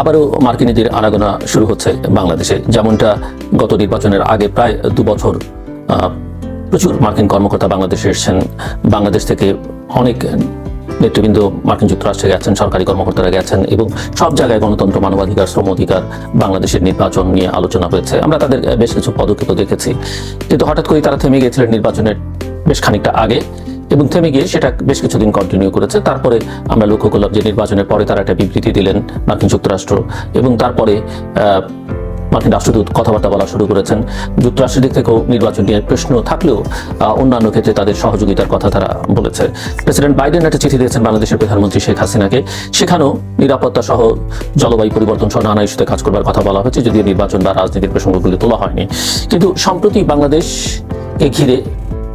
আবারও মার্কিনীদের আনাগোনা শুরু হচ্ছে বাংলাদেশে। যেমনটা গত নির্বাচনের আগে প্রায় দু বছর প্রচুর মার্কিন কর্মকর্তা বাংলাদেশে এসেছেন। বাংলাদেশ থেকে অনেক নেতৃবৃন্দ মার্কিন যুক্তরাষ্ট্রে গেছেন, সরকারি কর্মকর্তারা গেছেন এবং সব জায়গায় গণতন্ত্র, মানবাধিকার, শ্রম অধিকার বাংলাদেশের নির্বাচন নিয়ে আলোচনা হয়েছে। আমরা তাদের বেশ কিছু পদক্ষেপ দেখেছি। কিন্তু হঠাৎ করে তারা থেমে গিয়েছিলেন নির্বাচনের বেশ খানিকটা আগে। এবং থেমে গিয়ে সেটা বেশ কিছুদিন কন্টিনিউ করেছে। তারপরে আমরা লক্ষ্য করলাম যে নির্বাচনের পরে তারা একটা বিবৃতি দিলেন মার্কিন যুক্তরাষ্ট্র এবং তারপরে মার্কিন রাষ্ট্রদূত কথাবার্তা বলা শুরু করেছেন। যুক্তরাষ্ট্রের দিক থেকেও নির্বাচন নিয়ে প্রশ্ন থাকলেও অন্যান্য ক্ষেত্রে তাদের সহযোগিতার কথা তারা বলেছে। প্রেসিডেন্ট বাইডেন একটা চিঠি দিয়েছেন বাংলাদেশের প্রধানমন্ত্রী শেখ হাসিনাকে। সেখানেও নিরাপত্তা সহ জলবায়ু পরিবর্তন সহ নানা ইস্যুতে কাজ করবার কথা বলা হয়েছে, যদিও নির্বাচন বা রাজনীতির প্রসঙ্গগুলি তোলা হয়নি। কিন্তু সম্প্রতি বাংলাদেশকে ঘিরে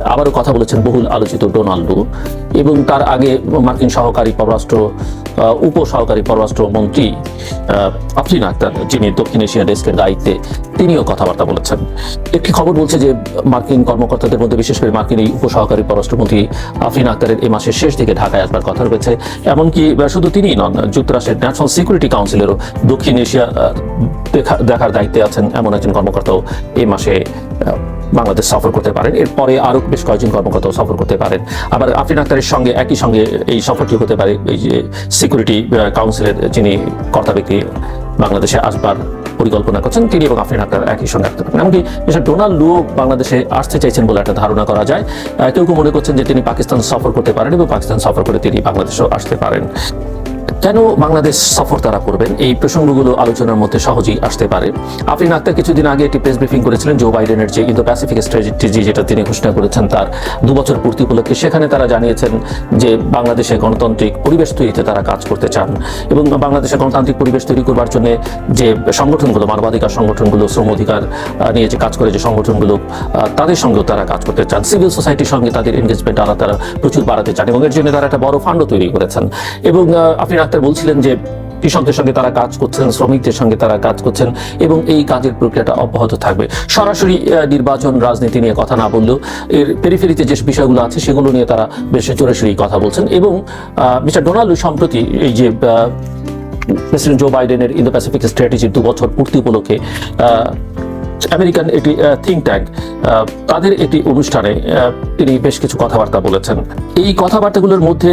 আবারও কথা বলেছেন বহুল আলোচিত ডোনাল্ডো এবং তার আগে মার্কিন সহকারী পররাষ্ট্র উপ সহকারী পররাষ্ট্র মন্ত্রী আফরিন আক্তার যিনি দক্ষিণ এশিয়া ডেস্কের দায়িত্বে, তিনিও কথাবার্তা বলেছেন। একটি খবর বলছে যে মার্কিন কর্মকর্তাদের মধ্যে বিশেষ করে মার্কিন এই উপ সহকারী পররাষ্ট্রমন্ত্রী আফরিন আক্তারের এই মাসের শেষ দিকে ঢাকায় আসবার কথা রয়েছে। এমনকি শুধু তিনিই নন, যুক্তরাষ্ট্রের ন্যাশনাল সিকিউরিটি কাউন্সিলেরও দক্ষিণ এশিয়া দেখা- দেখার দায়িত্বে আছেন এমন একজন কর্মকর্তাও এই মাসে বাংলাদেশ সফর করতে পারেন। এরপরে আরও বেশ কয়েকজন কর্মকর্তাও সফর করতে পারেন। আবার আফরিন আক্তারের সঙ্গে একই সঙ্গে এই সফরটি হতে পারে। এই যে সিকিউরিটি কাউন্সিলের যিনি কর্তা ব্যক্তি বাংলাদেশে আসবার পরিকল্পনা করছেন, তিনি এবং আফরিন আক্তার একই সঙ্গে আসতে পারেন। এমনকি মিস্টার ডোনাল্ড লুও বাংলাদেশে আসতে চাইছেন বলে একটা ধারণা করা যায়। কেউ কেউ মনে করছেন যে তিনি পাকিস্তান সফর করতে পারেন এবং পাকিস্তান সফর করে তিনি বাংলাদেশেও আসতে পারেন। কেন বাংলাদেশ সফর তারা করবেন? এই প্রসঙ্গগুলো আলোচনার মধ্যে সহজেই আসতে পারে। আফরিন আক্তার কিছুদিন আগে একটি প্রেস ব্রিফিং করেছিলেন জো বাইডেনের যে ইন্দো প্যাসিফিক স্ট্র্যাটেজি যেটা তিনি ঘোষণা করেছেন তার দু বছর পূর্তি উপলক্ষে। সেখানে তারা জানিয়েছেন যে বাংলাদেশে গণতান্ত্রিক পরিবেশ তৈরিতে তারা কাজ করতে চান এবং বাংলাদেশে গণতান্ত্রিক পরিবেশ তৈরি করবার জন্য যে সংগঠনগুলো মানবাধিকার সংগঠনগুলো শ্রম অধিকার নিয়ে যে কাজ করে যে সংগঠনগুলো তাদের সঙ্গেও তারা কাজ করতে চান। সিভিল সোসাইটির সঙ্গে তাদের এনগেজমেন্ট আলাদা তারা প্রচুর বাড়াতে চান এবং এর জন্য তারা একটা বড় ফান্ডও তৈরি করেছেন। এবং আহ, আফরিন আক্তার বলছিলেন যে কৃষকদের সঙ্গে তারা কাজ করছেন, শ্রমিকদের সঙ্গে তারা কাজ করছেন এবং এই কাজের প্রক্রিয়াটা অব্যাহত থাকবে। সরাসরি নির্বাচন, রাজনীতি নিয়ে কথা না বললেও এর পেরিফেরিতে যে বিষয়গুলো আছে সেগুলো নিয়ে তারা বেশ চোরাসুরি কথা বলছেন এবং মিস্টার ডোনাল্ড সম্প্রতি এই যে প্রেসিডেন্ট জো বাইডেনের ইন্দো প্যাসিফিক স্ট্র্যাটেজির দু বছর পূর্তি উপলক্ষে আমেরিকান একটি থিঙ্ক ট্যাঙ্ক তাদের একটি অনুষ্ঠানে তিনি বেশ কিছু কথাবার্তা বলেছেন। এই কথাবার্তাগুলোর মধ্যে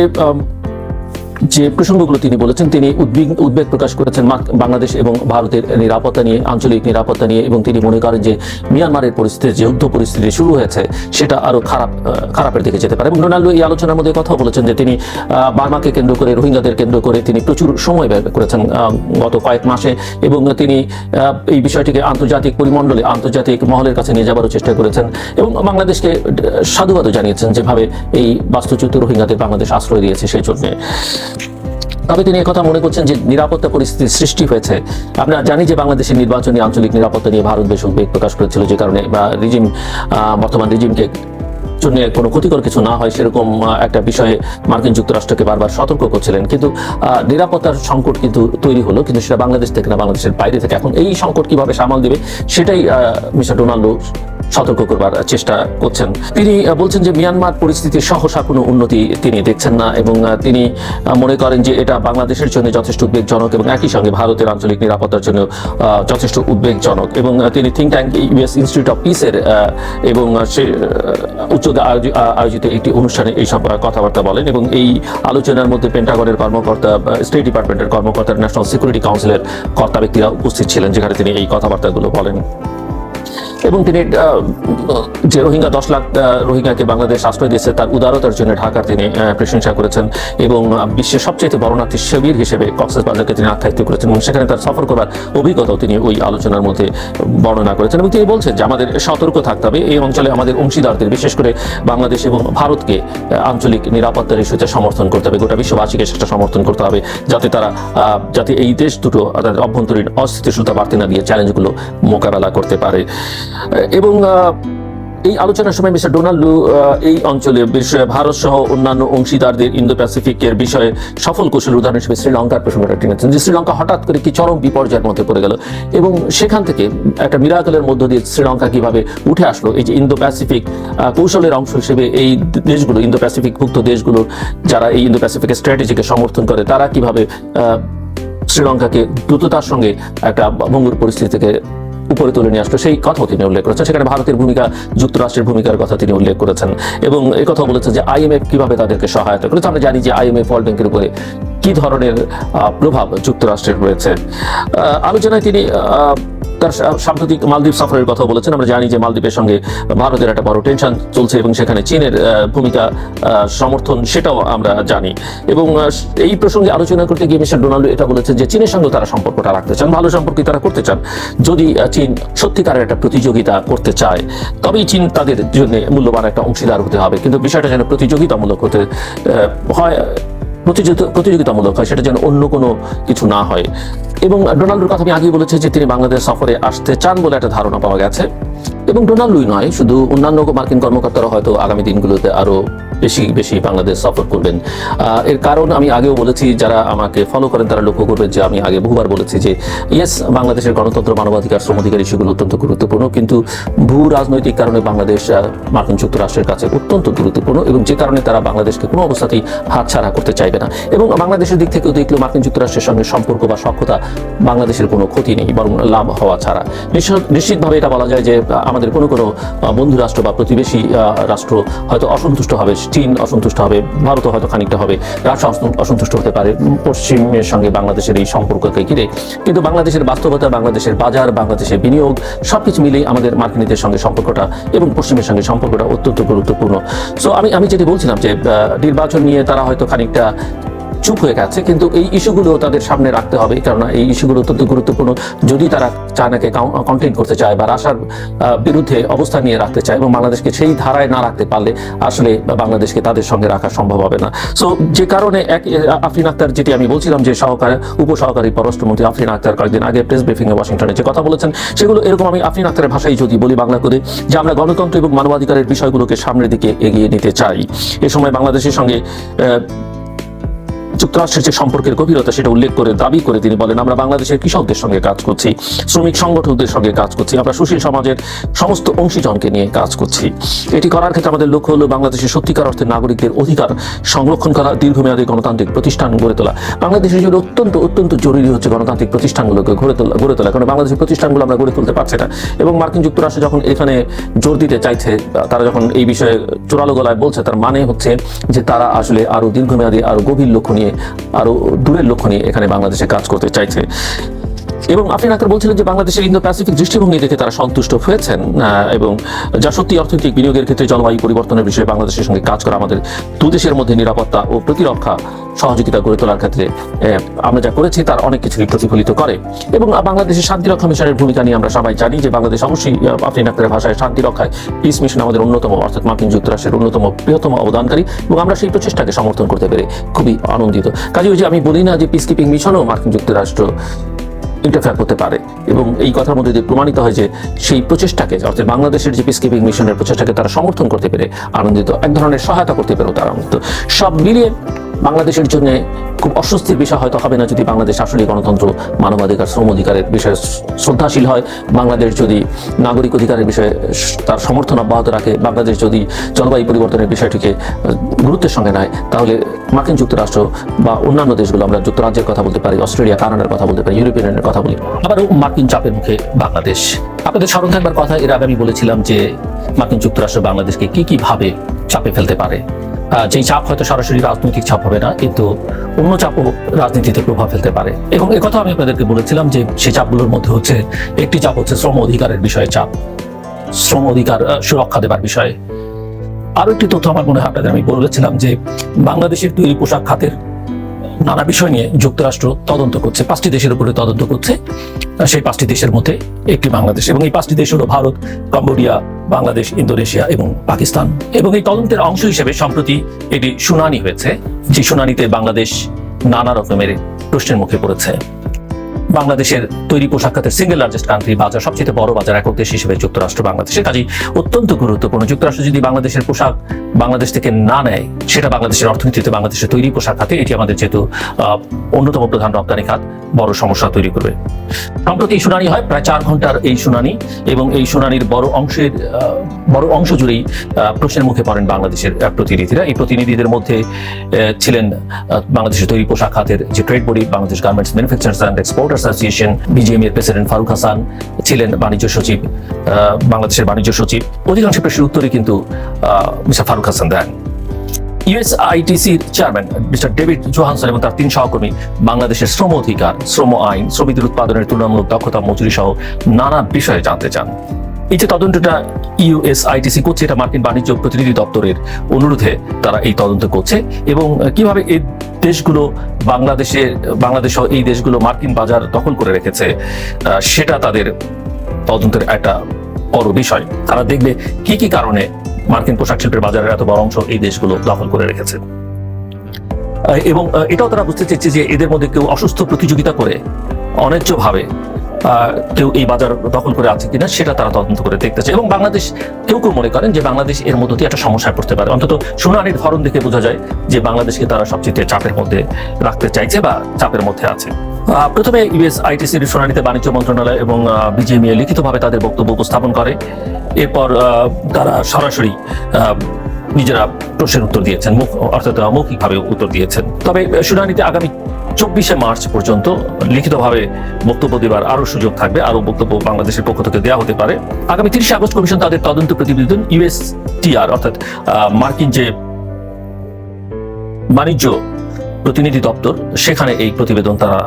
যে প্রসঙ্গগুলো তিনি বলেছেন, তিনি উদ্বিগ, উদ্বেগ প্রকাশ করেছেন বাংলাদেশ এবং ভারতের নিরাপত্তা নিয়ে, আঞ্চলিক নিরাপত্তা নিয়ে এবং তিনি মনে করেন যে মিয়ানমারের পরিস্থিতি, যে যুদ্ধ পরিস্থিতি শুরু হয়েছে, সেটা আরও খারাপ খারাপের দিকে যেতে পারে। এবং ডোনাল্ডো এই আলোচনার মধ্যে কথা বলেছেন যে তিনি বার্মাকে কেন্দ্র করে, রোহিঙ্গাদের কেন্দ্র করে তিনি প্রচুর সময় ব্যয় করেছেন গত কয়েক মাসে এবং তিনি এই বিষয়টিকে আন্তর্জাতিক পরিমণ্ডলে, আন্তর্জাতিক মহলের কাছে নিয়ে যাবারও চেষ্টা করেছেন এবং বাংলাদেশকে সাধুবাদও জানিয়েছেন যেভাবে এই বাস্তুচ্যুত রোহিঙ্গাদের বাংলাদেশ আশ্রয় দিয়েছে সেই জন্য। তবে তিনি একথা মনে করছেন যে নিরাপত্তা পরিস্থিতির সৃষ্টি হয়েছে। আমরা জানি যে বাংলাদেশের নির্বাচনী আঞ্চলিক নিরাপত্তা নিয়ে ভারত বেশ উদ্বেগ প্রকাশ করেছিল যে কারণে, বা রিজিম বর্তমান রিজিমকে জন্য কোনো ক্ষতিকর কিছু না হয় সেরকম একটা বিষয়ে মার্কিন যুক্তরাষ্ট্রকে বারবার সতর্ক করছিলেন। কিন্তু নিরাপত্তার সংকট কিন্তু তৈরি হলো, কিন্তু সেটা বাংলাদেশ থেকে না, বাংলাদেশের বাইরে থেকে। এখন এই সংকট কীভাবে সামাল দেবে, সেটাই মিস্টার ডোনাল্ডো সতর্ক করবার চেষ্টা করছেন। তিনি বলছেন যে মিয়ানমার পরিস্থিতির সহসা কোনো উন্নতি তিনি দেখছেন না এবং তিনি মনে করেন যে এটা বাংলাদেশের জন্য যথেষ্ট উদ্বেগজনক এবং একই সঙ্গে ভারতের আঞ্চলিক নিরাপত্তার জন্য যথেষ্ট উদ্বেগজনক এবং তিনি think tank US institute of পিসের এবং সে উচ্চ আয়োজিত একটি অনুষ্ঠানে এইসব কথাবার্তা বলেন এবং এই আলোচনার মধ্যে পেন্টাগনের কর্মকর্তা স্টেট ডিপার্টমেন্টের কর্মকর্তা ন্যাশনাল সিকিউরিটি কাউন্সিলের কর্তা ব্যক্তিরা উপস্থিত ছিলেন যেখানে তিনি এই কথাবার্তাগুলো বলেন। এবং তিনি যে রোহিঙ্গা দশ লাখ রোহিঙ্গাকে বাংলাদেশ আশ্রয় দিয়েছে, তার উদারতার জন্য ঢাকার তিনি প্রশংসা করেছেন এবং বিশ্বের সবচেয়ে বড়নাথী শিবির হিসেবে কক্সবাজারকে তিনি আখ্যায়িত করেছেন এবং সেখানে তার সফর করার অভিজ্ঞতাও তিনি ওই আলোচনার মধ্যে বর্ণনা করেছেন এবং তিনি বলছেন যে আমাদের সতর্ক থাকতে হবে। এই অঞ্চলে আমাদের অংশীদারদের, বিশেষ করে বাংলাদেশ এবং ভারতকে আঞ্চলিক নিরাপত্তার ইস্যুতে সমর্থন করতে হবে। গোটা বিশ্ববাসীকে সেটা সমর্থন করতে হবে যাতে তারা যাতে এই দেশ দুটো অভ্যন্তরীণ অস্থিতিশীলতা বাড়তে না দিয়ে চ্যালেঞ্জগুলো মোকাবেলা করতে পারে। এবং এই আলোচনার সময় মিস্টার ডোনাল্ডো এই অঞ্চলে বিশেষ- ভারত সহ অন্যান্য অংশীদারদের ইন্দো প্যাসিফিকের বিষয়ে সফল কৌশল উদাহরণ হিসেবে শ্রীলঙ্কার প্রসঙ্গটা টেনেছেন যে শ্রীলঙ্কা হঠাৎ করে কি চরম বিপর্যয়ের মধ্যে পড়ে গেল এবং সেখান থেকে একটা মিরাকলের মধ্য দিয়ে শ্রীলঙ্কা কীভাবে উঠে আসলো, এই যে ইন্দো প্যাসিফিক কৌশলের অংশ হিসেবে এই দেশগুলো ইন্দো প্যাসিফিক ভুক্ত দেশগুলো যারা এই ইন্দো প্যাসিফিক স্ট্র্যাটেজিকে সমর্থন করে, তারা কীভাবে শ্রীলঙ্কাকে দ্রুততার সঙ্গে একটা ভঙ্গুর পরিস্থিতি থেকে উপরে তুলে নিয়ে আসলো। সেই কথাও তিনি উল্লেখ করেছেন। সেখানে ভারতের ভূমিকা, যুক্তরাষ্ট্রের ভূমিকার কথা তিনি উল্লেখ করেছেন। এবং কথা বলেছেন যে আইএমএফ কীভাবে তাদেরকে সহায়তা করেছে। আমরা জানি যে আইএমএফ ওয়ার্ল্ড ব্যাংকের উপরে কি ধরনের প্রভাব যুক্তরাষ্ট্রের রয়েছে? আলোচনায় তিনি তার সাম্প্রতিক মালদ্বীপ সফরের কথা বলেছেন। আমরা জানি যে মালদ্বীপের সঙ্গে ভারতের একটা বড় টেনশন চলছে এবং সেখানে চীনের ভূমিকা সমর্থন সেটাও আমরা জানি। এবং এই প্রসঙ্গে আলোচনা করতে গিয়ে মিস্টার ডোনাল্ড এটা বলেছেন যে চীনের সঙ্গে তারা সম্পর্কটা রাখতে চান, ভালো সম্পর্ক তারা করতে চান। যদি চীন সত্যিকারের একটা প্রতিযোগিতা করতে চায়, তবেই চীন তাদের জন্য মূল্যবান একটা অংশীদার হতে হবে। কিন্তু বিষয়টা যেন প্রতিযোগিতামূলক হতে হয় প্রতিযোগিতামূলক হয়, সেটা যেন অন্য কোনো কিছু না হয়। এবং ডোনাল্ডোর কথা আমি আগেই বলেছি যে তিনি বাংলাদেশ সফরে আসতে চান বলে একটা ধারণা পাওয়া গেছে। এবং ডোনাল্ডই নয়, শুধু অন্যান্য মার্কিন কর্মকর্তারা হয়তো আগামী দিনগুলোতে আরও বেশি বেশি বাংলাদেশ সফর করবেন। এর কারণ আমি আগেও বলেছি, যারা আমাকে ফলো করেন তারা লক্ষ্য করবেন যে আমি আগে বহুবার বলেছি যে ইয়েস বাংলাদেশের গণতন্ত্র, মানবাধিকার, শ্রমাধিকার ইস্যুগুলো অত্যন্ত গুরুত্বপূর্ণ, কিন্তু ভূ রাজনৈতিক কারণে বাংলাদেশ মার্কিন যুক্তরাষ্ট্রের কাছে অত্যন্ত গুরুত্বপূর্ণ এবং যে কারণে তারা বাংলাদেশকে কোনো অবস্থাতেই হাতছাড়া করতে চাইবে না। এবং বাংলাদেশের দিক থেকেও দেখলেও মার্কিন যুক্তরাষ্ট্রের সঙ্গে সম্পর্ক বা সক্ষতা বাংলাদেশের কোনো ক্ষতি নেই, বরং লাভ হওয়া ছাড়া। নিশ্চিতভাবে এটা বলা যায় যে, আমাদের কোনো কোনো বন্ধু রাষ্ট্র বা প্রতিবেশী রাষ্ট্র হয়তো অসন্তুষ্ট হবে চীন অসন্তুষ্ট হবে, ভারতও হয়তো খানিকটা হবে, রাশিয়া অসন্তুষ্ট হতে পারে, পশ্চিমের সঙ্গে বাংলাদেশের এই সম্পর্ককে ঘিরে। কিন্তু বাংলাদেশের বাস্তবতা, বাংলাদেশের বাজার, বাংলাদেশের বিনিয়োগ, সবকিছু মিলিয়ে আমাদের মার্কিনীদের সঙ্গে সম্পর্কটা এবং পশ্চিমের সঙ্গে সম্পর্কটা অত্যন্ত গুরুত্বপূর্ণ। সো আমি আমি যেটি বলছিলাম যে নির্বাচন নিয়ে তারা হয়তো খানিকটা চুপ হয়ে গেছে, কিন্তু এই ইস্যুগুলো তাদের সামনে রাখতে হবে, কেননা এই ইস্যুগুলো অত্যন্ত গুরুত্বপূর্ণ। যদি তারা চায়নাকে কন্টেন করতে চায় বা রাশার বিরুদ্ধে অবস্থান নিয়ে রাখতে চায় এবং বাংলাদেশকে সেই ধারায় না রাখতে পারলে, আসলে বাংলাদেশকে তাদের সঙ্গে রাখা সম্ভব হবে না। সো যে কারণে এক আফরিন আক্তার, যেটি আমি বলছিলাম যে সহকারী, উপসহকারী পররাষ্ট্রমন্ত্রী আফরিন আক্তার কয়েকদিন আগে প্রেস ব্রিফিং এ ওয়াশিংটনে যে কথা বলেছেন, সেগুলো এরকম আমি আফরিন আক্তারের ভাষায় যদি বলি বাংলা করে, যে আমরা গণতন্ত্র এবং মানবাধিকারের বিষয়গুলোকে সামনের দিকে এগিয়ে নিতে চাই। এ সময় বাংলাদেশের সঙ্গে যুক্তরাষ্ট্রের যে সম্পর্কের গভীরতা সেটা উল্লেখ করে, দাবি করে তিনি বলেন, আমরা বাংলাদেশের কৃষকদের সঙ্গে কাজ করছি, শ্রমিক সংগঠকদের সঙ্গে কাজ করছি, আমরা সুশীল সমাজের সমস্ত অংশীজনকে নিয়ে কাজ করছি। এটি করার ক্ষেত্রে আমাদের লক্ষ্য হলো বাংলাদেশের সত্যিকার অর্থে নাগরিকদের অধিকার সংরক্ষণ করা, দীর্ঘমেয়াদী গণতান্ত্রিক প্রতিষ্ঠান গড়ে তোলা। বাংলাদেশের জন্য অত্যন্ত অত্যন্ত জরুরি হচ্ছে গণতান্ত্রিক প্রতিষ্ঠানগুলোকে গড়ে তোলা গড়ে তোলা। কারণ বাংলাদেশের প্রতিষ্ঠানগুলো আমরা গড়ে তুলতে পারছি না। এবং মার্কিন যুক্তরাষ্ট্র যখন এখানে জোর দিতে চাইছে, তারা যখন এই বিষয়ে চোরালো গলায় বলছে, তার মানে হচ্ছে যে তারা আসলে আরও দীর্ঘমেয়াদী, আরও গভীর লক্ষ্য নিয়ে আরও দূরের লক্ষ্য নিয়ে এখানে বাংলাদেশে কাজ করতে চাইছে। এবং আপনি আক্তার বলছিলেন যে বাংলাদেশের ইন্দো প্যাসিফিক দৃষ্টিভঙ্গি দেখে তারা সন্তুষ্ট হয়েছেন এবং যা সত্যি অর্থনৈতিক বিনিয়োগের ক্ষেত্রে জলবায়ু পরিবর্তনের বিষয়ে বাংলাদেশের সঙ্গে কাজ করা আমাদের দু দেশের মধ্যে নিরাপত্তা ও প্রতিরক্ষা সহযোগিতা গড়ে তোলার ক্ষেত্রে আমরা যা করেছি তার অনেক কিছুই প্রতিফলিত করে। এবং বাংলাদেশের শান্তিরক্ষা মিশনের ভূমিকা নিয়ে আমরা সবাই জানি যে বাংলাদেশ অবশ্যই আফরিন আক্তারের ভাষায় শান্তিরক্ষায় পিস মিশন আমাদের অন্যতম, অর্থাৎ মার্কিন যুক্তরাষ্ট্রের অন্যতম বৃহত্তম অবদানকারী, এবং আমরা সেই প্রচেষ্টাকে সমর্থন করতে পেরে খুবই আনন্দিত। কাজে ওই যে আমি বলি না যে পিস কিপিং মিশনও মার্কিন যুক্তরাষ্ট্র ইন্টারফেয়ার করতে পারে। এবং এই কথার মধ্যে দিয়ে প্রমাণিত হয় যে সেই প্রচেষ্টাকে, অর্থাৎ বাংলাদেশের যে পিসকিপিং মিশনের প্রচেষ্টাকে তারা সমর্থন করতে পেরে আনন্দিত, এক ধরনের সহায়তা করতে পেরেও তারা আনন্দিত। সব মিলিয়ে বাংলাদেশের জন্য খুব অস্বস্তির বিষয় হয়তো হবে না যদি বাংলাদেশ আসলে গণতন্ত্র, মানবাধিকার, শ্রম অধিকারের বিষয়ে শ্রদ্ধাশীল হয়। বাংলাদেশ যদি নাগরিক অধিকারের বিষয়ে তার সমর্থন অব্যাহত রাখে, বাংলাদেশ যদি জলবায়ু পরিবর্তনের বিষয়টিকে গুরুত্বের সঙ্গে নেয়, তাহলে মার্কিন যুক্তরাষ্ট্র বা অন্যান্য দেশগুলো আমরা যুক্তরাজ্যের কথা বলতে পারি, অস্ট্রেলিয়া, কানাডার কথা বলতে পারি ইউরোপিয়ান ইউনিয়নের কথা বলি। আবারও মার্কিন চাপের মুখে বাংলাদেশ। আপনাদের স্মরণ থাকবার কথা, এর আগে আমি বলেছিলাম যে মার্কিন যুক্তরাষ্ট্র বাংলাদেশকে কি কি ভাবে চাপে ফেলতে পারে। যেই চাপ হয়তো সরাসরি রাজনৈতিক চাপ হবে না কিন্তু অন্য চাপও রাজনীতিতে প্রভাব ফেলতে পারে। এবং একথা আমি আপনাদেরকে বলেছিলাম যে সে চাপগুলোর মধ্যে হচ্ছে, একটি চাপ হচ্ছে শ্রম অধিকারের বিষয়ে চাপ। শ্রম অধিকার সুরক্ষা দেবার বিষয়ে। আরও একটি তথ্য আমার মনে হয় আপনাদের আমি বলেছিলাম যে বাংলাদেশের তৈরি পোশাক খাতের নানা বিষয় নিয়ে যুক্তরাষ্ট্র তদন্ত করছে, পাঁচটি দেশের উপরে তদন্ত করছে সেই পাঁচটি দেশের মধ্যে একটি বাংলাদেশ। এবং এই পাঁচটি দেশ হলো ভারত, কম্বোডিয়া, বাংলাদেশ, ইন্দোনেশিয়া এবং পাকিস্তান। এবং এই তদন্তের অংশ হিসেবে সম্প্রতি এটি শুনানি হয়েছে, যে শুনানিতে বাংলাদেশ নানা রকমের প্রশ্নের মুখে পড়েছে। বাংলাদেশের তৈরি পোশাক খাতের সিঙ্গেল লার্জেস্ট কান্ট্রি বাজার, সবচেয়ে বড় বাজার, একক দেশ হিসেবে যুক্তরাষ্ট্র বাংলাদেশের কাজেই অত্যন্ত গুরুত্বপূর্ণ। যুক্তরাষ্ট্র যদি বাংলাদেশের পোশাক বাংলাদেশ থেকে না নেয়, সেটা বাংলাদেশের অর্থনীতিতে বাংলাদেশের তৈরি পোশাক খাতে, এটি আমাদের যেহেতু অন্যতম প্রধান রপ্তানি খাত, বড় সমস্যা তৈরি করবে। সম্প্রতি শুনানি হয়, প্রায় চার ঘণ্টার এই শুনানি এবং এই শুনানির বড় অংশের বড় অংশ জুড়েই প্রশ্নের মুখে পড়েন বাংলাদেশের প্রতিনিধিরা। এই প্রতিনিধিদের মধ্যে ছিলেন বাংলাদেশের তৈরি পোশাক খাতের যে trade body Bangladesh garments manufacturers and export association BGM এর প্রেসিডেন্ট ফারুক হাসান ছিলেন বাণিজ্য সচিব বাংলাদেশের বাণিজ্য সচিব। অধিকাংশ প্রশ্নের উত্তরে কিন্তু মিস্টার ফারুক হাসান দেন। ইউএসআইটিসির চেয়ারম্যান মিস্টার ডেভিড জোহানসন এবং তার তিন সহকর্মী বাংলাদেশের শ্রম অধিকার, শ্রম আইন, শ্রমিকদের উৎপাদনের তুলনামূলক দক্ষতা, মজুরি সহ নানা বিষয়ে জানতে চান। এই যে তদন্তটা ইউএসআইটিসি করছে, এটা মার্কিন বাণিজ্য প্রতিনিধি দপ্তরের অনুরোধে তারা এই তদন্ত করছে এবং কীভাবে এই দেশগুলো বাংলাদেশে, বাংলাদেশ এই দেশগুলো মার্কিন বাজার দখল করে রেখেছে সেটা তাদের তদন্তের একটা বড় বিষয়। তারা দেখবে কি কি কারণে মার্কিন পোশাক শিল্পের বাজারের এত বড় অংশ এই দেশগুলো দখল করে রেখেছে। এবং এটাও তারা বুঝতে চেয়েছে যে এদের মধ্যে কেউ অসুস্থ প্রতিযোগিতা করে অন্যায্যভাবে কেউ এই বাজার দখল করে আছে কিনা সেটা তারা তদন্ত করে দেখতেছে। এবং বাংলাদেশ, কেউ কেউ মনে করেন যে বাংলাদেশ এর মধ্যে একটা সমস্যায় পড়তে পারে। অন্তত শুনানির ধরন দেখে বোঝা যায় যে বাংলাদেশকে তারা সবচেয়ে চাপের মধ্যে রাখতে চাইছে বা চাপের মধ্যে আছে। প্রথমে ইউএস আইটিসির শুনানিতে বাণিজ্য মন্ত্রণালয় এবং বিজেএমএ লিখিতভাবে তাদের বক্তব্য উপস্থাপন করে। এরপর তারা সরাসরি নিজেরা প্রশ্নের উত্তর দিয়েছেন মুখ অর্থাৎ মৌখিকভাবে উত্তর দিয়েছেন। তবে শুনানিতে আগামী চব্বিশে মার্চ পর্যন্ত লিখিতভাবে বক্তব্য দেওয়ার আরও সুযোগ থাকবে। আরও বক্তব্য বাংলাদেশের পক্ষ থেকে দেওয়া হতে পারে। আগামী তিরিশে আগস্ট কমিশন তাদের তদন্ত প্রতিবেদন ইউএসটিআর অর্থাৎ মার্কিন যে বাণিজ্য প্রতিনিধি দপ্তর, সেখানে এই প্রতিবেদন তারা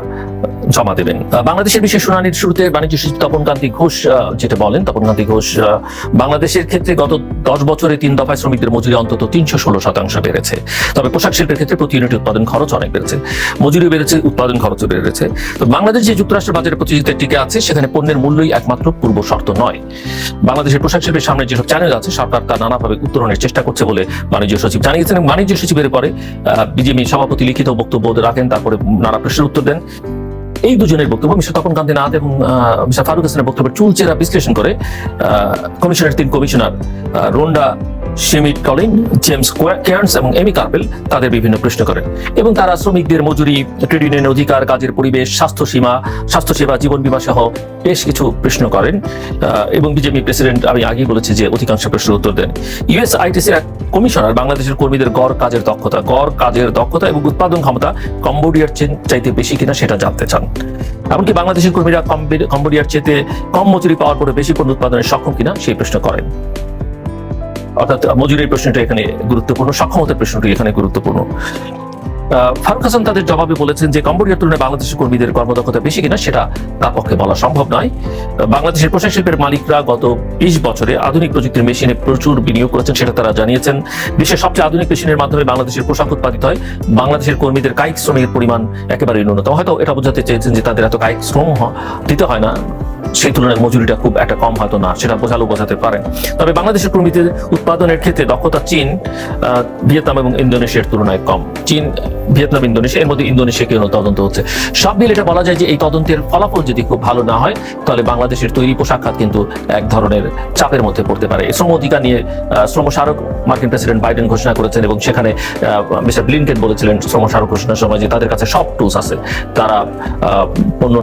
জমা দেবেন। বাংলাদেশের বিশেষ শুনানির শুরুতে বাণিজ্য সচিব তপন কান্তি ঘোষ যেটা বলেন, তপন কান্তি ঘোষ বাংলাদেশের ক্ষেত্রে গত দশ বছরে তিন দফায় শ্রমিকদের মজুরি অন্তত তিনশো ষোলো শতাংশ বেড়েছে। তবে পোশাক শিল্পের ক্ষেত্রে প্রতি ইউনিট উৎপাদন খরচ অনেক বেড়েছে। মজুরি বেড়েছে, উৎপাদন খরচও বেড়েছে। তো বাংলাদেশ যে যুক্তরাষ্ট্র বাজারে প্রতিযোগিতায় টিকে আছে, সেখানে পণ্যের মূল্যই একমাত্র পূর্ব শর্ত নয়। বাংলাদেশের পোশাক শিল্পের সামনে যেসব চ্যানেল আছে, সরকার তা নানাভাবে উত্তরণের চেষ্টা করছে বলে বাণিজ্য সচিব জানিয়েছেন। বাণিজ্য সচিবের পরে বিজেপি সভাপতি লিখিত বক্তব্য রাখেন, তারপরে নানা প্রশ্নের উত্তর দেন। এই দুজনের বক্তব্য, মিস্টার তপন কান্তি নাথ এবং মিস্টার ফারুক হাসানের বক্তব্যের চুলচেরা বিশ্লেষণ করে কমিশনের তিন commissioner Rhonda, Schmidt, Colin, James কোয়া- কেয়ার্নস এবং এমি কার্পেল তাদের বিভিন্ন প্রশ্ন করেন। এবং তারা শ্রমিকদের মজুরি, ট্রেড ইউনিয়নের অধিকার, কাজের পরিবেশ, স্বাস্থ্য সীমা স্বাস্থ্যসেবা জীবন বীমা সহ বেশ কিছু প্রশ্ন করেন এবং বিজেপি প্রেসিডেন্ট, আমি আগেই বলেছি যে অধিকাংশ প্রশ্নের উত্তর দেন। ইউএস আইটিসির এক কমিশনার বাংলাদেশের কর্মীদের গড় কাজের দক্ষতা, গড় কাজের দক্ষতা এবং উৎপাদন ক্ষমতা কম্বোডিয়ার চাইতে বেশি কিনা সেটা জানতে চান। এমনকি বাংলাদেশের কর্মীরা কম্বে- কম্বোডিয়ার চেতে কম মজুরি পাওয়ার পরে বেশি পণ্য উৎপাদনে সক্ষম কিনা সেই প্রশ্ন করেন। অর্থাৎ মজুরির প্রশ্নটা এখানে গুরুত্বপূর্ণ, সক্ষমতার প্রশ্নটি এখানে গুরুত্বপূর্ণ। ফারুক হাসান তাদের জবাবে বলেছেন যে কম্বোডিয়ার তুলনায় বাংলাদেশের কর্মীদের কর্মদক্ষতা বেশি কিনা সেটা তার পক্ষে বলা সম্ভব নয়। বাংলাদেশের পোশাক শিল্পের মালিকরা গত বিশ বছরে আধুনিক প্রযুক্তির মেশিনে প্রচুর বিনিয়োগ করেছেন সেটা তারা জানিয়েছেন। বিশ্বের সবচেয়ে আধুনিক মেশিনের মাধ্যমে বাংলাদেশের পোশাক উৎপাদিত হয়। বাংলাদেশের কর্মীদের কায়িক শ্রমের পরিমাণ একেবারেই ন্যূনতম। হয়তো এটা বোঝাতে চেয়েছেন যে তাদের এত কায়িক শ্রম দিতে হয় না। সেই তুলনায় মজুরিটা খুব একটা কম হয়তো না, সেটা বোঝালেও বোঝাতে পারেন। তবে বাংলাদেশের কর্মীদের উৎপাদনের ক্ষেত্রে দক্ষতা চীন ভিয়েতনাম এবং ইন্দোনেশিয়ার তুলনায় কম। চীন, ভিয়েতনাম, ইন্দোনেশিয়া, এর মধ্যে ইন্দোনেশিয়াকে তদন্ত হচ্ছে। সব মিলে এটা বলা যায় যে এই তদন্তের ফলাফল যদি খুব ভালো না হয়, তাহলে বাংলাদেশের তৈরি পোশাক খাত কিন্তু এক ধরনের চাপের মধ্যে পড়তে পারে। শ্রম অধিকার নিয়ে শ্রম স্মারক মার্কিন প্রেসিডেন্ট বাইডেন ঘোষণা করেছেন এবং সেখানে মিস্টার ব্লিনকেন বলেছিলেন শ্রম স্মারক ঘোষণার সময় যে তাদের কাছে সব টুলস আছে। তারা পণ্য